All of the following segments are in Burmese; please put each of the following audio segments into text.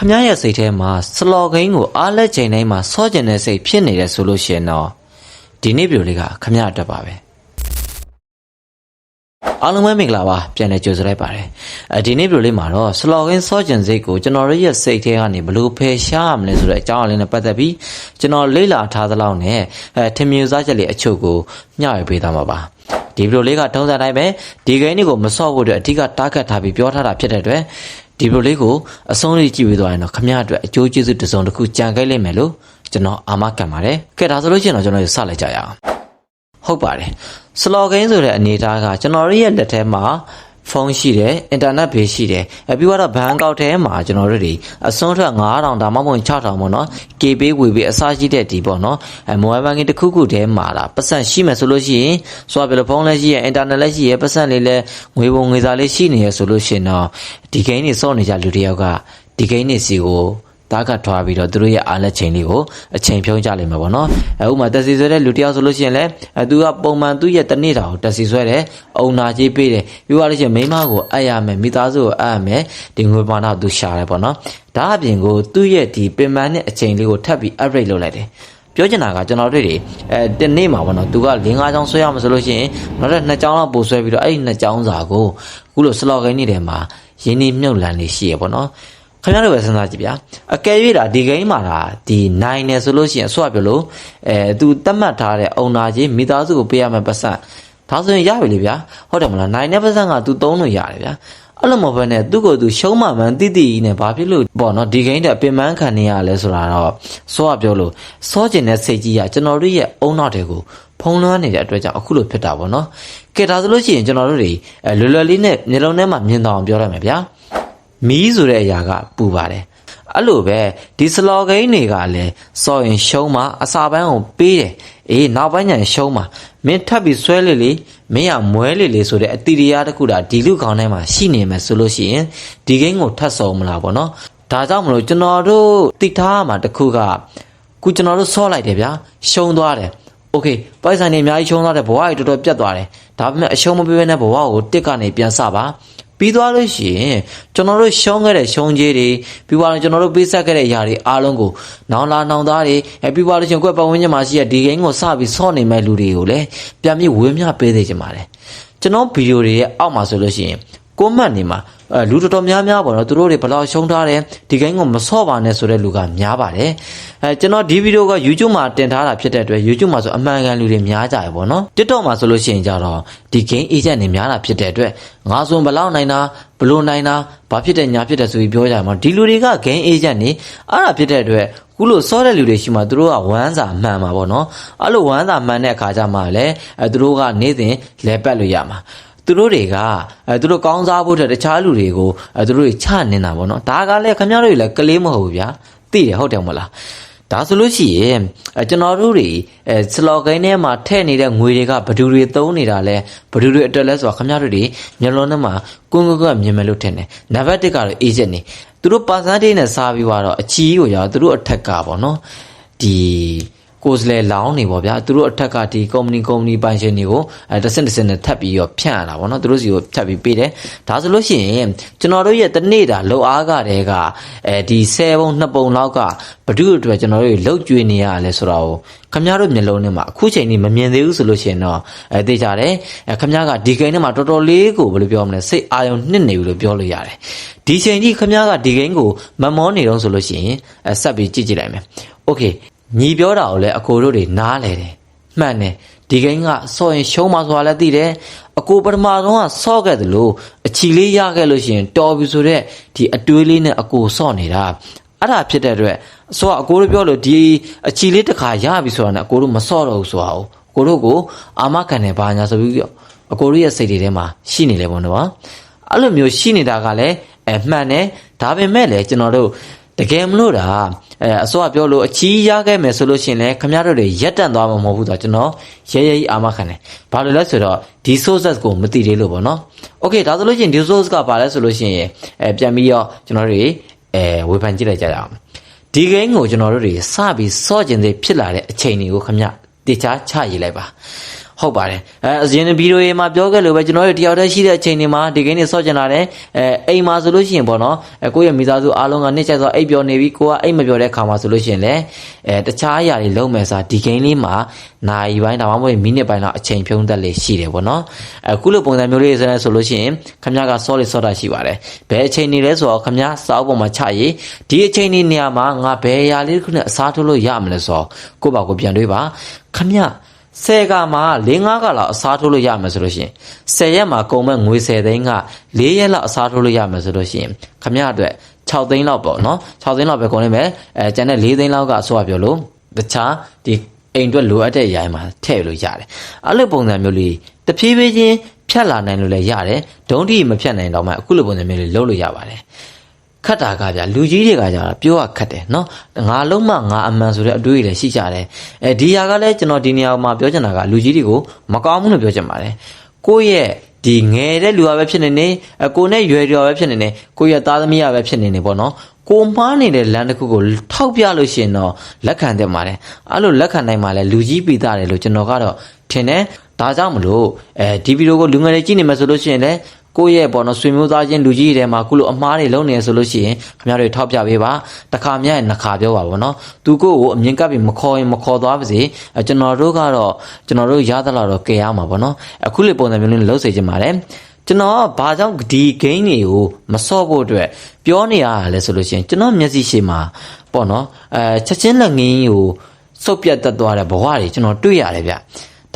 ခမရဲ့စိတ်ထဲမှာစလော်ဂိမ်းကိုအားလက်ချိန်တိုင်းမှာစောကျင်တဲ့စိတ်ဖြစ်နေတယ်ဆိုလို့ရှိရင်တော့ဒီနေ့ဗီဒီယိုလေးကခမအတွက်ပါပဲအားလုံးပဲမင်္ဂလာပါပြန်လည်ကြိုဆိုလိုက်ပါတယ်အဲဒီနေ့ဗီဒီယိုလေးမှာတော့စလော်ဂင်းစောကျင်စိတ်ကိုကျွန်တော်တို့ရဲ့စိတ်ထဲကနေဘယ်လိုဖယ်ရှားရမလဲဆိုတဲ့အကြောင်းအရာလေးနဲ့ပတ်သက်ပြီးကျွန်တော်လေ့လာထားသလောက်နဲ့အဲထင်မြင်စားချက်လေးအချို့ကိုမျှဝေပေးသွားမှာပါဒီဗီဒီယိုလေးကတုံးစံတိုင်းပဲဒီဂိမ်းတွေကိုမဆော့ဖို့အတွက်အဓိကတားခတ်ထားပြီးပြောထားတာဖြစ်တဲ့အတွက် ဒီဗီဒီယိုလေးကိုအဆုံးလေးကြည့်ပြီးသွားရင်တော့ခမရအတွက်အကျိုးကျေးဇူးတစ်စုံတစ်ခုကြံခဲ့လိမ့်မယ်လို့ကျွန်တော်အာမခံပါတယ်ကဲဒါဆိုလို့ရှိရင်တော့ကျွန်တော်တို့စလိုက်ကြရအောင်ဟုတ်ပါတယ်စလော်ဂိမ်းဆိုတဲ့အနေအထားကကျွန်တော်တို့ရဲ့လက်ထဲမှာ ဖုန်းရှိတယ်အင်တာနက်ဘေးရှိတယ်အပြီးတော့ဘဏ်ကောက်ထဲမှာကျွန်တော်တို့တွေအစွန်းထွက်9000ဒါမှမဟုတ်6000ပေါ့နော် KB ဝေပေးအစားရှိတဲ့ဒီပေါ့နော်အဲမိုဘိုင်းဘဏ်ကတစ်ခုခုထဲမှာလားပတ်စံရှိမယ်ဆိုလို့ရှိရင်စွာပြလဖုန်းလည်းရှိရအင်တာနက်လည်းရှိရပတ်စံလေးလည်းငွေပုံငွေစားလေးရှိနေရဆိုလို့ရှိရင်တော့ဒီဂိမ်းတွေစော့နေကြလူတယောက်ကဒီဂိမ်းတွေစီကို တားကထွားပြီးတော့သူတို့ရဲ့အားလက်ချိန်လေးကိုအချိန်ဖြုံးကြလိမ့်မယ်ပေါ့နော်အဲဥမာတက်စီဆွဲတဲ့လူတစ်ယောက်ဆိုလို့ရှိရင်လည်းအဲသူကပုံမှန်သူ့ရဲ့တနေ့တာကိုတက်စီဆွဲတယ်အုံနာကြီးပေးတယ်ပြီးသွားလို့ရှိရင်မိန်းမကိုအပ်ရမယ်မိသားစုကိုအပ်ရမယ်ဒီငွေပါတော့သူရှာတယ်ပေါ့နော်ဒါအပြင်ကိုသူ့ရဲ့ဒီပင်ပန်းတဲ့အချိန်လေးကိုထပ်ပြီး upgrade လုပ်လိုက်တယ်ပြောချင်တာကကျွန်တော်တို့တွေအဲတနေ့မှာပေါ့နော်သူက၄၅ချောင်းဆွဲရမှာဆိုလို့ရှိရင်နောက်ထပ်2ချောင်းလောက်ပို့ဆွဲပြီးတော့အဲ့ဒီ2ချောင်းစာကိုခုလို slot gain နေတယ်မှာရင်းနှီးမြုပ်လန်နေရှိရပေါ့နော် ခင်ဗျားတို့ပဲစဉ်းစားကြည့်ဗျာအကယ်၍ဒါဒီ game မှာဒါဒီနိုင်နေဆိုလို့ရှိရင်အဆွပြောလို့အဲသူတတ်မှတ်ထားတဲ့အုံနာကြီးမိသားစုကိုပေးရမယ့်ပတ်စံဒါဆိုရင်ရပြီလေဗျာဟုတ်တယ်မလားနိုင်တဲ့ပတ်စံကသူသုံးလို့ရတယ်ဗျာအဲ့လိုမဟုတ်ဘဲနဲ့သူ့ကိုယ်သူရှုံးမှမှန်တိတိကြီးနဲ့ဘာဖြစ်လို့ပေါ့နော်ဒီဂိမ်းတက်ပင်ပန်းခံနေရလဲဆိုတာတော့စောကပြောလို့စောကျင်တဲ့စိတ်ကြီးကကျွန်တော်တို့ရဲ့အုံနောက်တွေကိုဖုံးလွှမ်းနေတဲ့အတွက်ကြောင့်အခုလိုဖြစ်တာပေါ့နော်ကဲဒါဆိုလို့ရှိရင်ကျွန်တော်တို့တွေအဲလွယ်လွယ်လေးနဲ့မျိုးလုံးထဲမှာမြင်တော့အောင်ပြောရမယ်ဗျာ မီးဆိုတဲ့အရာကပူပါတယ်အဲ့လိုပဲဒီစလော်ဂိမ်းတွေကလည်းစော်ရင်ရှုံးမှာအစာပိုင်းကိုပေးတယ်အေးနောက်ပိုင်းကျရင်ရှုံးမှာမင်းထပ်ပြီးဆွဲလေလေမင်းကမွဲလေလေဆိုတဲ့အတီတရားတစ်ခုတာဒီလူကောင်းထဲမှာရှိနေမယ်ဆိုလို့ရှိရင်ဒီဂိမ်းကိုထပ်ဆော်မလားပေါ့နော်ဒါကြောင့်မလို့ကျွန်တော်တို့တိထားမှာတစ်ခုကခုကျွန်တော်တို့ဆော့လိုက်တယ်ဗျာရှုံးသွားတယ်โอเคပိုက်ဆိုင်နေအများကြီးရှုံးသွားတယ်ဘဝကြီးတော်တော်ပြတ်သွားတယ်ဒါပေမဲ့အရှုံးမပေးဘဲနဲ့ဘဝကိုတစ်ကနေပြန်စပါ ပြီးသွားလို့ရှိရင်ကျွန်တော်တို့ရှုံးခဲ့တဲ့ရှုံးကြီးတွေပြီးသွားရင်ကျွန်တော်တို့ပေးဆက်ခဲ့တဲ့အရာတွေအားလုံးကိုနောင်လာနောင်သားတွေအဲပြီးသွားလို့ရှိရင်ကိုယ့်ပတ်ဝန်းကျင်မှာရှိတဲ့ဒီဂိမ်းကိုစပြီးဆော့နေမဲ့လူတွေကိုလည်းပြန်ပြီးဝေမျှပေးသေးချင်ပါတယ်ကျွန်တော်ဗီဒီယိုတွေရဲ့အောက်မှာဆိုလို့ရှိရင်ကွန်မန့်နေမှာအဲ လူတော်တော်များများပေါ့နော်သူတို့တွေဘယ်လောက်ရှုံးထားတယ်ဒီဂိမ်းကိုမဆော့ပါနဲ့ဆိုတဲ့လူကများပါတယ်အဲကျွန်တော်ဒီဗီဒီယိုက YouTube မှာတင်ထားတာဖြစ်တဲ့အတွက် YouTube မှာဆိုအမှန်ကန်လူတွေများကြရပေါ့နော် TikTok မှာဆိုလို့ရှိရင်ကြတော့ဒီ game agent တွေများတာဖြစ်တဲ့အတွက်ငါဆိုဘယ်လောက်နိုင်တာဘလို့နိုင်တာဘာဖြစ်တယ်ညာဖြစ်တယ်ဆိုပြီးပြောကြမှာဒီလူတွေက game agent နေအဲ့ဒါဖြစ်တဲ့အတွက်ခုလိုစောတဲ့လူတွေရှိမှသူတို့ကဝမ်းစာမှန်မှာပေါ့နော်အဲ့လိုဝမ်းစာမှန်တဲ့အခါကျမှလည်းအဲသူတို့ကနေ့စဉ်လဲပတ်လို့ရမှာ သူတို့တွေကအဲသူတို့ကောင်းစားဖို့တဲ့တခြားလူတွေကိုအဲသူတို့တွေချနေတာပေါ့နော်ဒါကလည်းခင်ဗျားတို့တွေလည်းကလေးမဟုတ်ဘူးဗျာသိတယ်ဟုတ်တယ်မဟုတ်လားဒါဆိုလို့ရှိရင်အဲကျွန်တော်တို့တွေအဲစလော်ဂိမ်းထဲမှာထည့်နေတဲ့ငွေတွေကဘဒူတွေသုံးနေတာလဲဘဒူတွေအတွက်လဲဆိုတာခင်ဗျားတို့တွေမျက်လုံးထဲမှာကွန်းကွန်းကွန်းမြင်မယ်လို့ထင်တယ်နံပါတ်1ကတော့ agent နေသူတို့ percentage နဲ့စားပြီးတော့အချီးကိုရောက်သူတို့အထက်ကပေါ့နော်ဒီ ကိုယ်စလဲလောင်းနေပေါ့ဗျာသူတို့အထက်ကဒီ company company ပိုင်ရှင်တွေကိုအဲတစ်စင်တစ်စင်နဲ့ထပ်ပြီးတော့ဖြန့်ရတာပေါ့နော်သူတို့စီကိုထပ်ပြီးပေးတယ်ဒါဆိုလို့ရှိရင်ကျွန်တော်တို့ရဲ့တနေ့တာလောက်အားကတည်းကအဲဒီ10ပုံ2ပုံလောက်ကဘဒုအတွက်ကျွန်တော်တို့လှုပ်ကြွေးနေရလဲဆိုတော့ခမည်းတော်မျက်လုံးထဲမှာအခုချိန်ကြီးမမြင်သေးဘူးဆိုလို့ရှိရင်တော့အဲသိကြတယ်အဲခမည်းကဒီဂိမ်းထဲမှာတော်တော်လေးကိုဘယ်လိုပြောမလဲစိတ်အာရုံနှစ်နေပြီလို့ပြောလို့ရတယ်ဒီချိန်ကြီးခမည်းကဒီဂိမ်းကိုမမောနေတော့ဆိုလို့ရှိရင်အဲဆက်ပြီးကြည့်ကြည့်လိုက်မယ်โอเค ညီပြောတာကိုလည်းအကိုတို့တွေနားလဲတယ်မှန်တယ်ဒီဂိမ်းကစော်ရင်ရှုံးမှာဆိုတာလည်းသိတယ်အကိုပထမဆုံးကစော့ခဲ့တယ်လို့အချီလေးရခဲ့လို့ရှိရင်တော်ပြီဆိုတော့ဒီအတွေးလေးနဲ့အကိုစော့နေတာအဲ့ဒါဖြစ်တဲ့အတွက်ဆိုတော့အကိုတို့ပြောလို့ဒီအချီလေးတစ်ခါရပြီဆိုတာနဲ့အကိုတို့မစော့တော့ဘူးဆိုတာကိုကိုတို့ကိုအာမခံတယ်ဘာညာဆိုပြီးအကိုတို့ရဲ့စိတ်တွေထဲမှာရှိနေလေပေါ့နော်အဲ့လိုမျိုးရှိနေတာကလည်းအမှန်တယ်ဒါပေမဲ့လည်းကျွန်တော်တို့ တကယ်မလို့တာအဲအစောကပြောလို့အချီးရခဲ့မယ်ဆိုလို့ရှိရင်လည်းခမရတို့တွေရက်တန့်သွားမှာမဟုတ်ဘူးတော့ကျွန်တော်ရဲရဲကြီးအာမခံတယ်ဘာလို့လဲဆိုတော့ဒီ sources ကိုမသိသေးလို့ပေါ့နော် okay ဒါဆိုလို့ရှိရင်ဒီ source ကဘာလဲဆိုလို့ရှိရင်အဲပြန်ပြီးတော့ကျွန်တော်တို့အဲဝေဖန်ကြည့်လိုက်ကြရအောင်ဒီ game ကိုကျွန်တော်တို့တွေစပြီးစော့ကျင်စေဖြစ်လာတဲ့အချိန်တွေကိုခမရတေချာချရေးလိုက်ပါ ဟုတ်ပါတယ်အဲအရင်ဗီဒီယိုတွေမှာပြောခဲ့လို့ပဲကျွန်တော်တို့တယောက်တည်းရှိတဲ့အချိန်တွေမှာဒီကိန်းတွေဆော့ကျင်လာတယ်အဲအိမ်မှာဆိုလို့ရှိရင်ပေါ့နော်အဲကိုယ့်ရဲ့မိသားစုအားလုံးကနှိမ့်ချဆိုအိပ်ပျော်နေပြီကိုကအိပ်မပျော်တဲ့ခါမှာဆိုလို့ရှိရင်လည်းအဲတခြားအရာတွေလုံးမယ်ဆိုတာဒီကိန်းလေးမှာနာရီပိုင်းဒါမှမဟုတ်မိနစ်ပိုင်းတော့အချိန်ဖြုံးသက်လေးရှိတယ်ပေါ့နော်အခုလိုပုံစံမျိုးလေးဆိုရင်ဆိုလို့ရှိရင်ခမရကဆော့လေးဆော့တာရှိပါတယ်ဘယ်အချိန်နေလဲဆိုတော့ခမရစာအုပ်ပေါ်မှာချရေးဒီအချိန်နေနေရာမှာငါဘယ်အရာလေးတစ်ခုနဲ့အစားထိုးလို့ရမလဲဆိုတော့ကိုယ့်ဘာကိုပြန်တွေးပါခမရ 10ကမှ4-5ကလောက်အစားထိုးလို့ရမယ်ဆိုလို့ရှိရင်10ရက်မှာကုန်မဲ့ငွေ10သိန်းက4ရက်လောက်အစားထိုးလို့ရမယ်ဆိုလို့ရှိရင်ခမရအတွက်6သိန်းလောက်ပေါ့နော်6သိန်းလောက်ပဲကုန်နေမယ်အဲကျန်တဲ့4သိန်းလောက်ကဆိုရပြောလို့တခြားဒီအိမ်အတွက်လိုအပ်တဲ့အရာတွေမှာထည့်လို့ရတယ်အဲ့လိုပုံစံမျိုးလေးတဖြည်းဖြည်းချင်းဖြတ်လာနိုင်လို့လည်းရတယ်ဒုံးတိမဖြတ်နိုင်တော့မှအခုလိုပုံစံမျိုးလေးလုပ်လို့ရပါတယ် ခတ်တာကဗျာလူကြီးတွေကကြာပြောရခတ်တယ်နော်ငါလုံးမငါအမှန်ဆိုတဲ့အတွေးတွေလည်းရှိကြတယ်အဲဒီဟာကလည်းကျွန်တော်ဒီနေရာမှာပြောချင်တာကလူကြီးတွေကိုမကောင်းဘူးလို့ပြောချင်ပါတယ်ကိုယ့်ရဲ့ဒီငယ်တဲ့လူကပဲဖြစ်နေနေအကိုနဲ့ရွယ်တော်ပဲဖြစ်နေနေကိုယ့်ရဲ့သားသမီးကပဲဖြစ်နေနေပေါ့နော်ကိုမှားနေတဲ့လမ်းတစ်ခုကိုထောက်ပြလို့ရှိရင်တော့လက်ခံတဲ့မှာတယ်အဲ့လိုလက်ခံနိုင်မှာလဲလူကြီးပိသားတယ်လို့ကျွန်တော်ကတော့ထင်တယ်ဒါကြောင့်မလို့အဲဒီဗီဒီယိုကိုလူငယ်တွေကြည့်နေမှာဆိုလို့ရှိရင်လည်း ကိုယ့်ရဲ့ပေါ်တော့ဆွေမျိုးသားချင်းလူကြီးတွေထဲမှာခုလိုအမားတွေလုံးနေဆိုလို့ရှိရင်ခင်ဗျားတို့ထောက်ပြပေးပါတခါမြရဲ့နှစ်ခါပြောပါဗောနော်သူကိုယ့်ကိုအမြင်ကပ်ပြီးမခေါ်ရင်မခေါ်သွားပါစေအဲကျွန်တော်တို့ကတော့ကျွန်တော်တို့ရသလောက်တော့ကယ်ရမှာဗောနော်အခုလေပုံစံမျိုးလေးလှုပ်စေချင်ပါတယ်ကျွန်တော်ကဘာကြောင့်ဒီ game တွေကိုမစော့ဖို့အတွက်ပြောနေရတာလဲဆိုလို့ရှိရင်ကျွန်တော်မျက်စိရှိမှာပေါ့နော်အဲချက်ချင်းလက်ငင်းကိုစုပ်ပြတ်တက်သွားတဲ့ဘဝတွေကျွန်တော်တွေ့ရတယ်ဗျ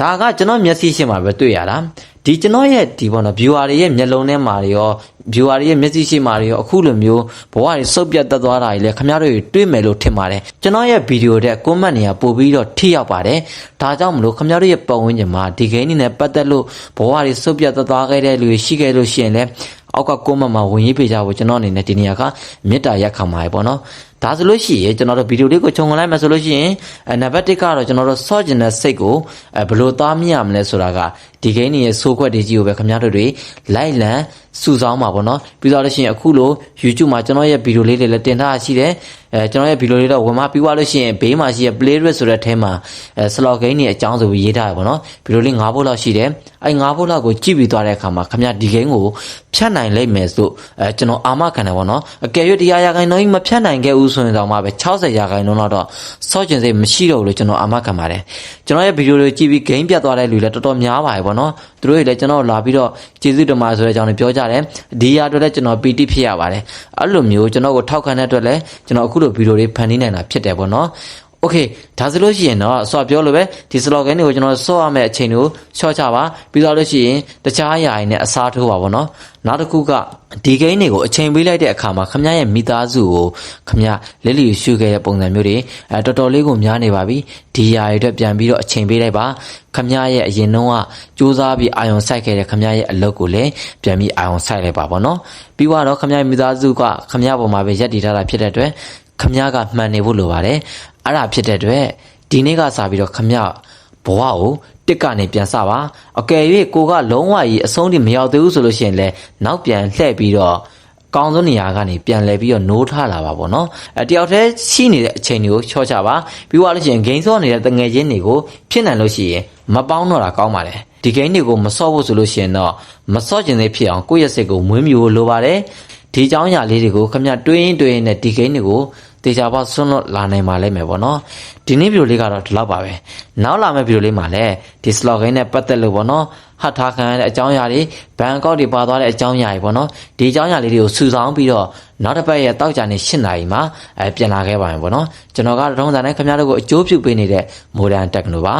ဒါကကျွန်တော်မျက်စိရှိမှာပဲတွေ့ရတာဒီကျွန်တော်ရဲ့ဒီပေါ့နော် viewer တွေရဲ့မျက်လုံးထဲမှာတွေရော viewer တွေရဲ့မျက်စိရှိမှာတွေရောအခုလိုမျိုးဘဝတွေစုပ်ပြတ်တက်သွားတာတွေလည်းခင်ဗျားတို့တွေ့မယ်လို့ထင်ပါတယ်ကျွန်တော်ရဲ့ဗီဒီယိုတဲ့ comment တွေကပို့ပြီးတော့ထိရောက်ပါတယ်ဒါကြောင့်မလို့ခင်ဗျားတို့ရဲ့ပတ်ဝန်းကျင်မှာဒီ game နေနဲ့ပတ်သက်လို့ဘဝတွေစုပ်ပြတ်တက်သွားခဲ့တဲ့လူတွေရှိခဲ့လို့ရှိရင်လည်းအောက်က comment မှာဝင်ရေးပေးကြဖို့ကျွန်တော်အနေနဲ့ဒီနေရာကမေတ္တာရက်ခံပါတယ်ပေါ့နော် ဒါဆိုလို့ရှိရင်ကျွန်တော်တို့ဗီဒီယိုလေးကိုခြုံငလိုက်မယ်ဆိုလို့ရှိရင်အဲနံပါတ်1ကတော့ကျွန်တော်တို့စော့ကျင်တဲ့စိတ်ကိုအဲဘယ်လိုသားမြရမလဲဆိုတာကဒီဂိမ်းရဲ့ဆိုးခွက်တွေကြီးကိုပဲခင်ဗျားတို့တွေလိုက်လံစုဆောင်းပါပေါ့နော်ပြီးတော့လို့ရှိရင်အခုလို YouTube မှာကျွန်တော်ရဲ့ဗီဒီယိုလေးတွေလည်းတင်ထားရှိတယ်အဲကျွန်တော်ရဲ့ဗီဒီယိုလေးတော့ဝင်မပြီးသွားလို့ရှိရင်ဘေးမှာရှိတဲ့ play list ဆိုတဲ့အဲမှာအဲ slot game တွေအကြောင်းဆိုပြီးရေးထားရပေါ့နော်ဗီဒီယိုလေး9ဘုတ်လောက်ရှိတယ်အဲ9ဘုတ်လောက်ကိုကြည့်ပြီးသွားတဲ့အခါမှာခင်ဗျားဒီ game ကိုဖြတ်နိုင်လိမ့်မယ်ဆိုအဲကျွန်တော်အာမခံတယ်ပေါ့နော်အကယ်၍တရားရခိုင်နှုန်းကြီးမဖြတ်နိုင်ခဲ့ဘူးဆိုရင်တော့မှပဲ60ရာခိုင်နှုန်းတော့စော့ကျင်စိတ်မရှိတော့ဘူးလို့ကျွန်တော်အာမခံပါတယ်ကျွန်တော်ရဲ့ဗီဒီယိုတွေကြည့်ပြီး game ပြတ်သွားတဲ့လူလည်းတော်တော်များပါတယ်ပေါ့နော်သူတို့တွေလည်းကျွန်တော်လာပြီးတော့ကျေးဇူးတင်ပါတယ်ဆိုတဲ့အကြောင်းတွေပြောကြတယ်ဒီရအတွက်လည်းကျွန်တော်ပီတိဖြစ်ရပါတယ်အဲ့လိုမျိုးကျွန်တော်ကိုထောက်ခံတဲ့အတွက်လည်းကျွန်တော်အခုလိုဗီဒီယိုတွေဖန်တီးနိုင်တာဖြစ်တယ်ပေါ့နော် โอเคဒါဆိုလို့ရှိရင်တော့ဆော့ပြောလို့ပဲဒီ slogan တွေကိုကျွန်တော်ဆော့ရမယ့်အချိန်ကိုချော့ချပါပြီးတော့လို့ရှိရင်တခြားအရာတွေနဲ့အစားထိုးပါဗောနော်နောက်တစ်ခုကဒီဂိမ်းတွေကိုအချိန်ပေးလိုက်တဲ့အခါမှာခမရဲ့မိသားစုကိုခမလက်လီရှုခဲ့တဲ့ပုံစံမျိုးတွေအဲတော်တော်လေးကိုများနေပါပြီဒီຢာတွေအတွက်ပြန်ပြီးတော့အချိန်ပေးလိုက်ပါခမရဲ့အရင်တုန်းကစူးစမ်းပြီးအာယုံစိုက်ခဲ့တဲ့ခမရဲ့အလုပ်ကိုလည်းပြန်ပြီးအာယုံစိုက်လိုက်ပါဗောနော်ပြီးတော့ခမရဲ့မိသားစုကခမပေါ်မှာပဲရက်တည်ထားတာဖြစ်တဲ့အတွက်ခမကမှန်နေဖို့လိုပါတယ် အဲ့ဒါဖြစ်တဲ့အတွက်ဒီနေ့ကစပြီးတော့ခမဘဝကိုတစ်ကနေပြန်စပါအကယ်၍ကိုကလုံးဝကြီးအဆုံးထိမရောက်သေးဘူးဆိုလို့ရှိရင်လည်းနောက်ပြန်လှည့်ပြီးတော့ကောင်းဆုံးနေရာကနေပြန်လဲပြီးတော့နိုးထလာပါပေါ့နော်အဲတယောက်တည်းရှိနေတဲ့အချိန်တွေကိုချော့ချပါပြီးသွားလို့ရှိရင်ဂိမ်းစောနေတဲ့တငယ်ချင်းတွေကိုဖြစ်နိုင်လို့ရှိရင်မပေါင်းတော့တာကောင်းပါလေဒီဂိမ်းတွေကိုမစော့ဖို့ဆိုလို့ရှိရင်တော့မစော့ကျင်သေးဖြစ်အောင်ကိုယ့်ရဲ့စိတ်ကိုမွေးမြူဖို့လိုပါတယ်ဒီเจ้าညာလေးတွေကိုခမတွေးရင်တွေးရင်နဲ့ဒီဂိမ်းတွေကို တေချာပေါဆွန်းလွတ်လာနိုင်ပါလိမ့်မယ်ပေါ့နော်ဒီနေ့ဗီဒီယိုလေးကတော့ဒီလောက်ပါပဲနောက်လာမယ့်ဗီဒီယိုလေးမှာလည်းဒီ slogan နဲ့ပတ်သက်လို့ပေါ့နော်ဟတ်ထားခံရတဲ့အကြောင်းအရာတွေဘန်ကောက်တွေပါသွားတဲ့အကြောင်းအရာတွေပေါ့နော်ဒီအကြောင်းအရာလေးတွေကိုစုဆောင်းပြီးတော့နောက်တစ်ပတ်ရဲ့တောက်ကြနေ၈နာရီမှာအဲပြန်လာခဲ့ပါမယ်ပေါ့နော်ကျွန်တော်ကတော့ထုံးစံနဲ့ခင်ဗျားတို့ကိုအကျိုးပြုပေးနေတဲ့ modern techno ပါ